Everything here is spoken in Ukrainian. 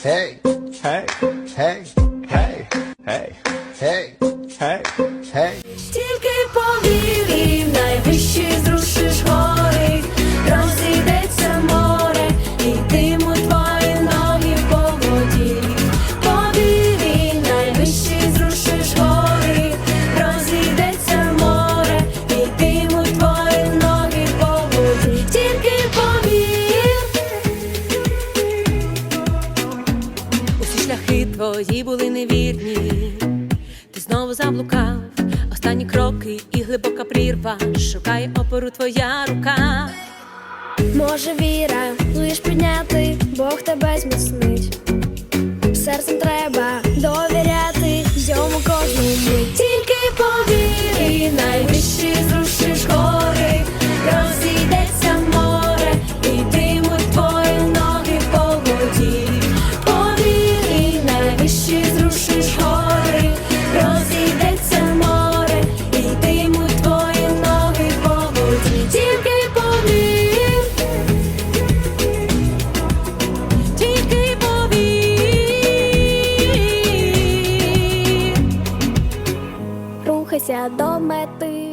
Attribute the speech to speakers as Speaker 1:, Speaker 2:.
Speaker 1: Hey,
Speaker 2: Hey,
Speaker 1: hey,
Speaker 2: hey, hey,
Speaker 1: hey,
Speaker 2: hey.
Speaker 1: hey.
Speaker 3: Тільки повірі, Шляхи твої були невірні. Ти знову заблукав, останні кроки і глибока прірва. Шукає опору твоя рука.
Speaker 4: Може віра, лиш підняти, Бог тебе зміцнить. Серцем треба рухайся до мети.